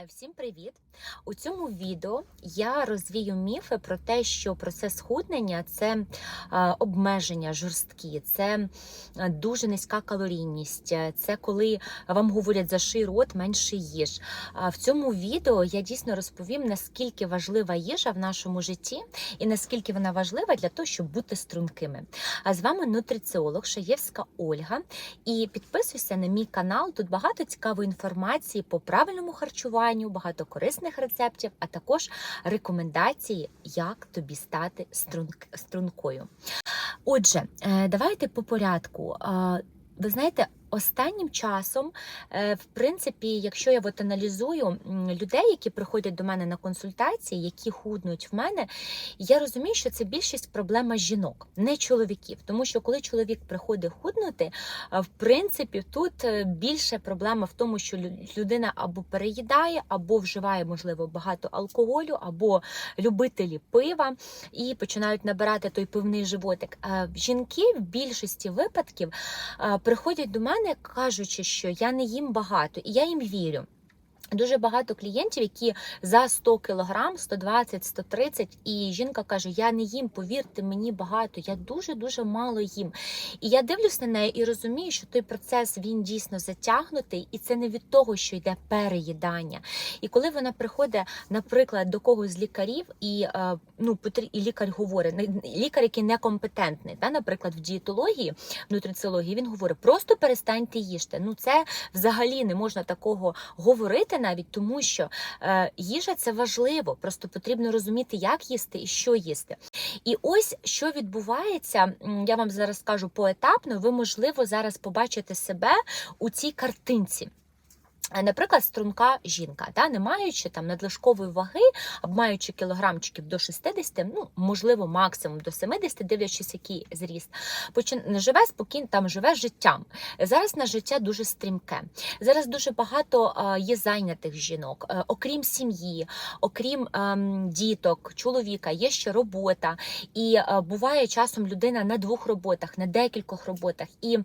Е, Всім привіт! У цьому відео я розвію міфи про те, що процес схуднення це е, обмеження жорсткі, це е, дуже низька калорійність, це коли вам говорять заший рот, менше їж. В цьому відео я дійсно розповім, наскільки важлива їжа в нашому житті і наскільки вона важлива для того, щоб бути стрункими. А з вами нутриціолог Шаєвська Ольга. І підписуйся на мій канал. Тут багато цікавої інформації по правильному харчуванню, багато корисних рецептів, а також рекомендації, як тобі стати струнк- стрункою. Отже, е, давайте по порядку. Е, Ви знаєте, останнім часом, е, в принципі, якщо я от аналізую людей, які приходять до мене на консультації, які худнуть в мене, я розумію, що це більшість проблема жінок, не чоловіків. Тому що коли чоловік приходить худнути, в принципі, тут е, більше проблема в тому, що людина або переїдає, або вживає, можливо, багато алкоголю, або любителі пива і починають набирати той пивний животик. Жінки в більшості випадків приходять до мене, кажучи, що я не їм багато, і я їм вірю. Дуже багато клієнтів, які за 100 кг, 120, 130, і жінка каже: Я не їм, повірте мені багато, я дуже дуже мало їм. І я дивлюсь на неї і розумію, що той процес він дійсно затягнутий, і це не від того, що йде переїдання. І коли вона приходить, наприклад, до когось з лікарів, і е, ну і лікар говорить, лікар, який некомпетентний, та, наприклад, в дієтології, в нутриціології, він говорить: просто перестаньте їсти. Ну це взагалі не можна такого говорити навіть, тому що е, їжа це важливо, просто потрібно розуміти, як їсти і що їсти. І ось що відбувається, я вам зараз скажу поетапно. Ви можливо зараз побачите себе у цій картинці. Е, Наприклад, струнка жінка, да, не маючи там надлишкової ваги, а маючи кілограмчиків до 60, ну можливо, максимум до 70, дивлячись, який зріст, почин... живе спокійно, там живе життям. Зараз на життя дуже стрімке. Зараз дуже багато е, є зайнятих жінок, Е, окрім сім'ї, окрім ем, діток, чоловіка, є ще робота. І буває часом людина на двох роботах, на декількох роботах. І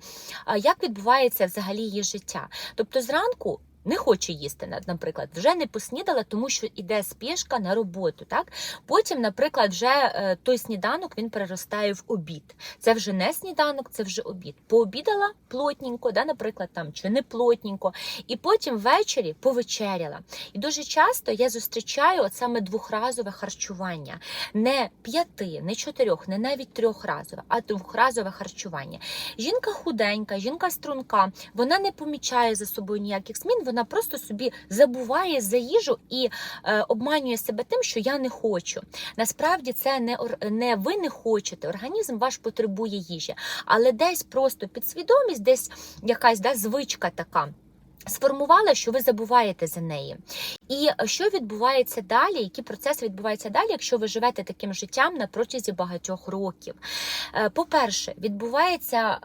як відбувається взагалі її життя? Тобто зранку. Не хоче їсти, наприклад, вже не поснідала, тому що іде спішка на роботу. Так потім, наприклад, вже е, той сніданок він переростає в обід. Це вже не сніданок, це вже обід. Пообідала плотненько, да, наприклад, там чи не плотненько, і потім ввечері повечеряла. І дуже часто я зустрічаю от саме двохразове харчування, не п'яти, не чотирьох, не навіть трьохразове, а двохразове харчування. Жінка худенька, жінка струнка, вона не помічає за собою ніяких змін, вона просто собі забуває за їжу і е, обманює себе тим, що я не хочу. Насправді це не, не ви не хочете, організм ваш потребує їжі, але десь просто підсвідомість, десь якась да, звичка така. Сформувала, що ви забуваєте за неї. І що відбувається далі, які процеси відбуваються далі, якщо ви живете таким життям на протязі багатьох років? Е, По-перше, відбувається.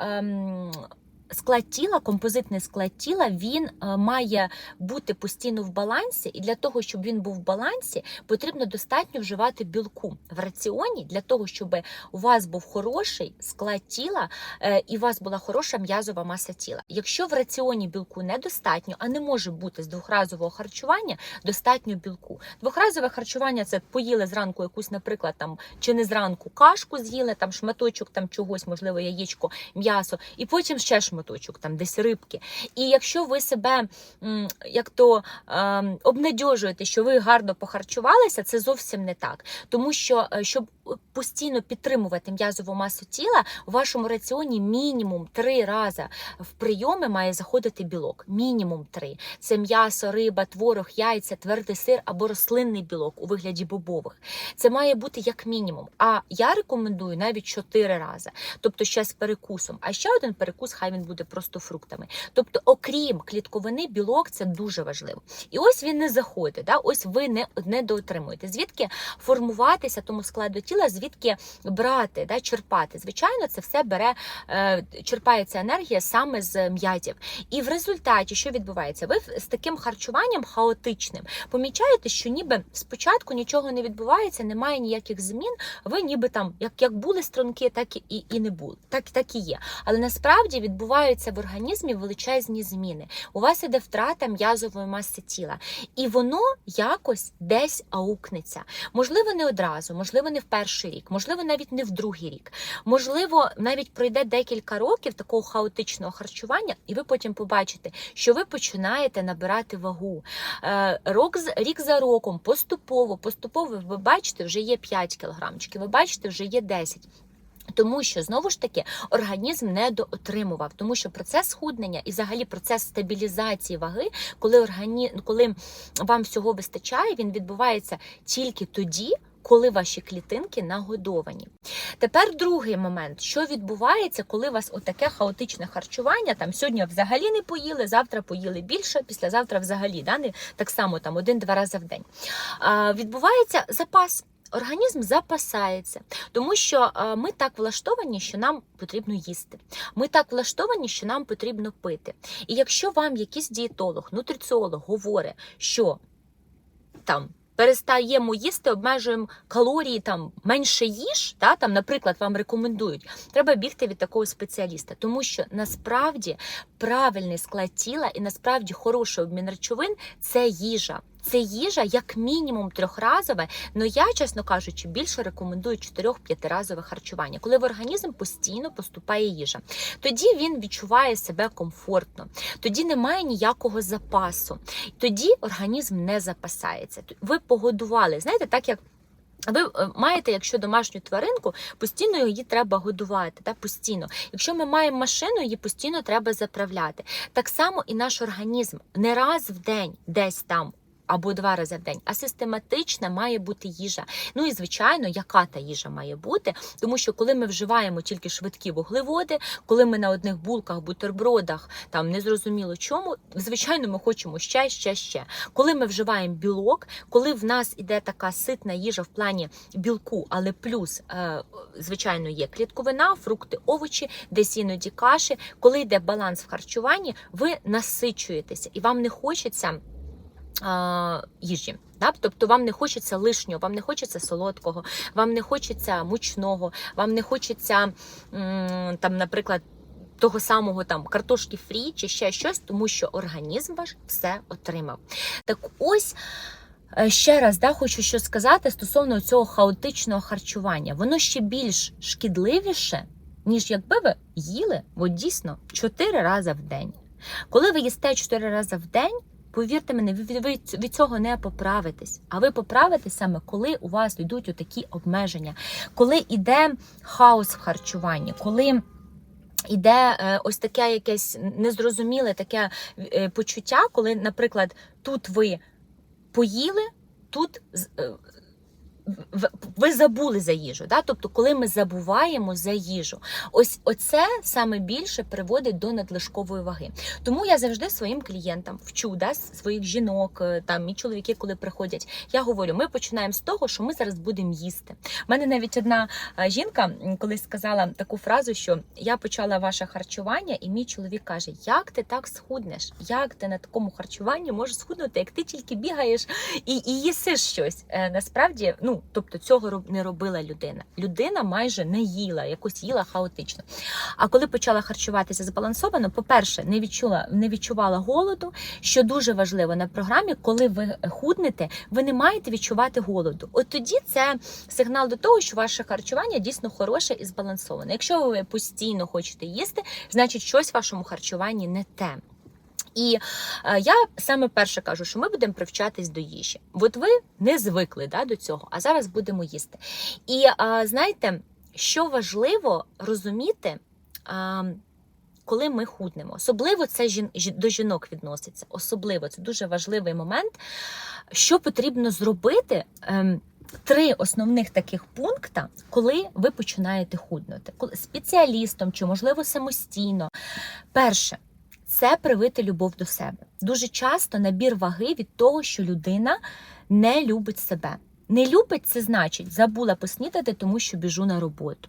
Склад тіла, композитний склад тіла, він е, має бути постійно в балансі, і для того, щоб він був в балансі, потрібно достатньо вживати білку в раціоні для того, щоб у вас був хороший склад тіла е, і у вас була хороша м'язова маса тіла. Якщо в раціоні білку недостатньо, а не може бути з двохразового харчування достатньо білку. Двохразове харчування це поїли зранку якусь, наприклад, там чи не зранку кашку з'їли, там шматочок там чогось, можливо, яєчко, м'ясо, і потім ще шматочок, там десь рибки. І якщо ви себе як то ем, обнадьожуєте, що ви гарно похарчувалися, це зовсім не так. Тому що е, щоб постійно підтримувати м'язову масу тіла, у вашому раціоні мінімум три рази в прийоми має заходити білок. Мінімум три. Це м'ясо, риба, творог, яйця, твердий сир або рослинний білок у вигляді бобових. Це має бути як мінімум. А я рекомендую навіть чотири рази. Тобто ще з перекусом. А ще один перекус, хай він буде просто фруктами. Тобто, окрім клітковини, білок це дуже важливо. І ось він не заходить. Да? Ось ви не, не доотримуєте. Звідки формуватися тому складу тіла, звідки брати, да, черпати. Звичайно, це все бере, е, черпається енергія саме з м'язів. І в результаті, що відбувається? Ви з таким харчуванням хаотичним помічаєте, що ніби спочатку нічого не відбувається, немає ніяких змін. Ви ніби там, як, як були струнки, так і, і не були. Так, так і є. Але насправді відбувається. Відбуваються в організмі величезні зміни. У вас іде втрата м'язової маси тіла, і воно якось десь аукнеться. Можливо, не одразу, можливо, не в перший рік, можливо, навіть не в другий рік. Можливо, навіть пройде декілька років такого хаотичного харчування, і ви потім побачите, що ви починаєте набирати вагу. Е, Рок рік за роком, поступово, поступово ви бачите, вже є 5 кілограмчиків, ви бачите, вже є 10. Тому що знову ж таки організм недоотримував, тому що процес схуднення і взагалі процес стабілізації ваги, коли органі... коли вам всього вистачає, він відбувається тільки тоді. Коли ваші клітинки нагодовані. Тепер другий момент, що відбувається, коли у вас отаке хаотичне харчування, там сьогодні взагалі не поїли, завтра поїли більше, післязавтра взагалі, да, не, так само там один-два рази в день. А, відбувається запас. Організм запасається, тому що е, ми так влаштовані, що нам потрібно їсти. Ми так влаштовані, що нам потрібно пити. І якщо вам якийсь дієтолог, нутриціолог говорить, що там. Перестаємо їсти, обмежуємо калорії, там менше їж. Та там, наприклад, вам рекомендують. Треба бігти від такого спеціаліста, тому що насправді правильний склад тіла і насправді хороший обмін речовин це їжа. Це їжа як мінімум трьохразове. але я, чесно кажучи, більше рекомендую 4-5 разове харчування, коли в організм постійно поступає їжа. Тоді він відчуває себе комфортно, тоді немає ніякого запасу, тоді організм не запасається. Ви погодували, знаєте, так як. Ви е, маєте, якщо домашню тваринку, постійно її треба годувати, та постійно. Якщо ми маємо машину, її постійно треба заправляти. Так само і наш організм не раз в день, десь там. Або два рази в день, а систематична має бути їжа. Ну і звичайно, яка та їжа має бути, тому що коли ми вживаємо тільки швидкі вуглеводи, коли ми на одних булках, бутербродах, там незрозуміло чому, звичайно, ми хочемо ще, ще, ще. Коли ми вживаємо білок, коли в нас іде така ситна їжа в плані білку, але плюс, е, звичайно, є клітковина, фрукти, овочі, десь іноді каші. Коли йде баланс в харчуванні, ви насичуєтеся і вам не хочеться їжі. Да? Тобто вам не хочеться лишнього, вам не хочеться солодкого, вам не хочеться мучного, вам не хочеться там, наприклад. Того самого там картошки фрі чи ще щось, тому що організм ваш все отримав. Так ось е, ще раз да, хочу що сказати стосовно цього хаотичного харчування. Воно ще більш шкідливіше, ніж якби ви їли от дійсно 4 рази в день. Коли ви їсте 4 рази в день, Повірте мені, ви від цього не поправитесь. А ви поправитесь саме, коли у вас йдуть отакі обмеження, коли йде хаос в харчуванні, коли йде е, ось таке якесь незрозуміле таке е, почуття, коли, наприклад, тут ви поїли, тут е, ви забули за їжу. Да? Тобто, коли ми забуваємо за їжу, ось оце саме більше приводить до надлишкової ваги. Тому я завжди своїм клієнтам вчу да, своїх жінок, е, там і чоловіки, коли приходять, я говорю: ми починаємо з того, що ми зараз будемо їсти. У мене навіть одна е, жінка колись сказала таку фразу, що я почала ваше харчування, і мій чоловік каже: Як ти так схуднеш? Як ти на такому харчуванні можеш схуднути, як ти тільки бігаєш і, і їсиш щось? Е, насправді, ну тобто цього не робила людина. Людина майже не їла, якось їла хаотично. А коли почала харчуватися збалансовано, по-перше, не відчула, не відчувала голоду, що дуже важливо на програмі, коли ви худнете, ви не маєте відчувати голоду. От тоді це сигнал до того, що ваше харчування дійсно хороше і збалансоване. Якщо ви постійно хочете їсти, значить щось в вашому харчуванні не те. І е, я саме перше кажу, що ми будемо привчатись до їжі. От ви не звикли да, до цього, а зараз будемо їсти. І е, знаєте, що важливо розуміти, е, коли ми худнемо. Особливо це жін, до жінок відноситься. Особливо це дуже важливий момент. Що потрібно зробити? ем, Три основних таких пункта, коли ви починаєте худнути, коли спеціалістом чи можливо самостійно. Перше це привити любов до себе. Дуже часто набір ваги від того, що людина не любить себе. Не любить це значить, забула поснідати, тому що біжу на роботу.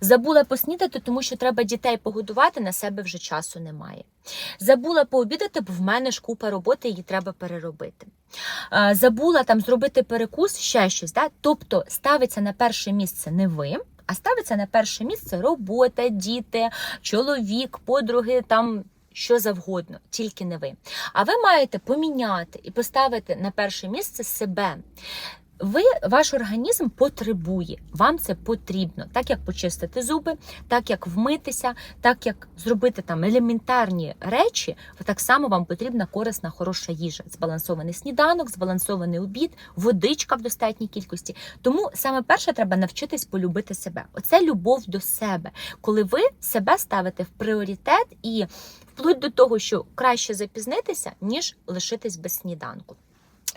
Забула поснідати, тому що треба дітей погодувати, на себе вже часу немає. Забула пообідати, бо в мене ж купа роботи, її треба переробити. Забула там зробити перекус, ще щось. Да? Тобто ставиться на перше місце не ви, а ставиться на перше місце робота, діти, чоловік, подруги там. Що завгодно, тільки не ви. А ви маєте поміняти і поставити на перше місце себе. Ви, ваш організм потребує, вам це потрібно, так як почистити зуби, так як вмитися, так як зробити там елементарні речі, так само вам потрібна корисна, хороша їжа, збалансований сніданок, збалансований обід, водичка в достатній кількості. Тому саме перше треба навчитись полюбити себе. Оце любов до себе, коли ви себе ставите в пріоритет і вплоть до того, що краще запізнитися, ніж лишитись без сніданку.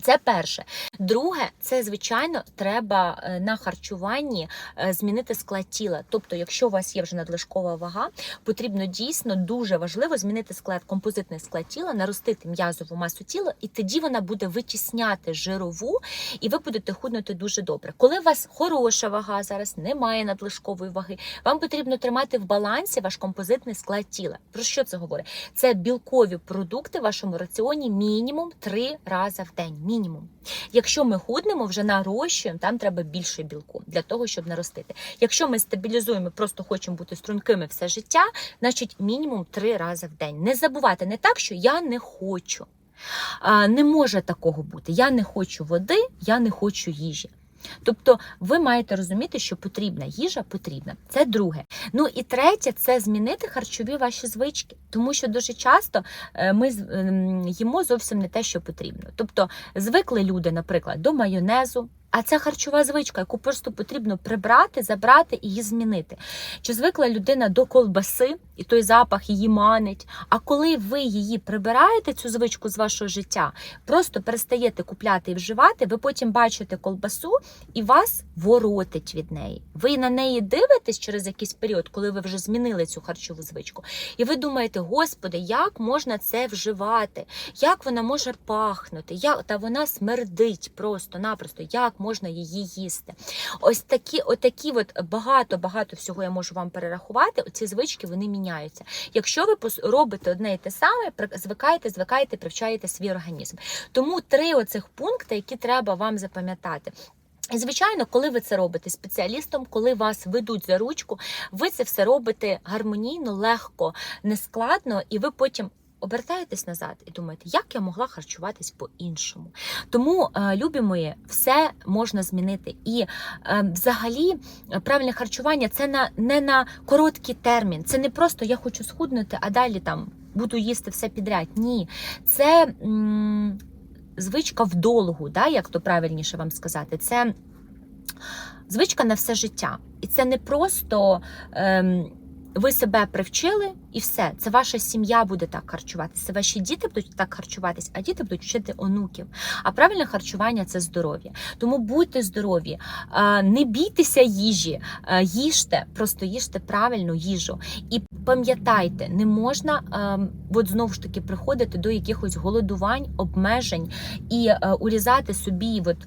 Це перше. Друге, це звичайно треба е, на харчуванні е, змінити склад тіла. Тобто, якщо у вас є вже надлишкова вага, потрібно дійсно дуже важливо змінити склад, композитний склад тіла, наростити м'язову масу тіла, і тоді вона буде витісняти жирову, і ви будете худнути дуже добре. Коли у вас хороша вага зараз, немає надлишкової ваги, вам потрібно тримати в балансі ваш композитний склад тіла. Про що це говорить? Це білкові продукти в вашому раціоні мінімум три рази в день. Мінімум. Якщо ми худнемо, вже нарощуємо, там треба більше білку для того, щоб наростити. Якщо ми стабілізуємо, просто хочемо бути стрункими все життя, значить мінімум три рази в день. Не забувати не так, що я не хочу. Не може такого бути. Я не хочу води, я не хочу їжі. Тобто ви маєте розуміти, що потрібна їжа потрібна. Це друге. Ну і третє це змінити харчові ваші звички, тому що дуже часто е, ми ем, їмо зовсім не те, що потрібно. Тобто звикли люди, наприклад, до майонезу. А це харчова звичка, яку просто потрібно прибрати, забрати і її змінити. Чи звикла людина до колбаси, і той запах її манить. А коли ви її прибираєте, цю звичку з вашого життя, просто перестаєте купляти і вживати, ви потім бачите колбасу і вас воротить від неї. Ви на неї дивитесь через якийсь період, коли ви вже змінили цю харчову звичку. І ви думаєте, господи, як можна це вживати? Як вона може пахнути? Як та вона смердить просто-напросто, як можна її їсти? Ось такі, отакі, от багато багато всього я можу вам перерахувати. Оці звички вони міняються. Якщо ви робите одне і те саме, звикаєте, звикаєте, привчаєте свій організм. Тому три оцих пункти, які треба вам запам'ятати. І, звичайно, коли ви це робите спеціалістом, коли вас ведуть за ручку, ви це все робите гармонійно, легко, нескладно, і ви потім. Обертаєтесь назад і думаєте, як я могла харчуватись по-іншому. Тому, е, любі мої, все можна змінити. І е, взагалі е, правильне харчування це на не на короткий термін. Це не просто я хочу схуднути, а далі там буду їсти все підряд. Ні, це м, звичка вдолгу, да, як то правильніше вам сказати. Це звичка на все життя. І це не просто. Ем, ви себе привчили і все. Це ваша сім'я буде так харчуватися. Ваші діти будуть так харчуватись, а діти будуть вчити онуків. А правильне харчування це здоров'я. Тому будьте здорові, не бійтеся їжі, їжте, просто їжте правильну їжу. І пам'ятайте, не можна от знову ж таки приходити до якихось голодувань, обмежень і урізати собі от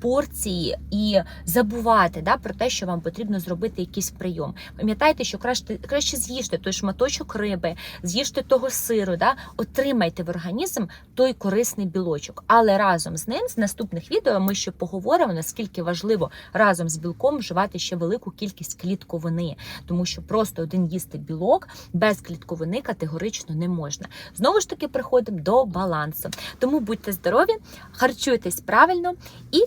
порції і забувати да, про те, що вам потрібно зробити якийсь прийом. Пам'ятайте, що краще, краще з'їжте той шматочок риби, з'їжте того сиру, да, отримайте в організм той корисний білочок. Але разом з ним, з наступних відео, ми ще поговоримо, наскільки важливо разом з білком вживати ще велику кількість клітковини, тому що просто один їсти білок без клітковини категорично не можна. Знову ж таки, приходимо до балансу. Тому будьте здорові, харчуйтесь правильно і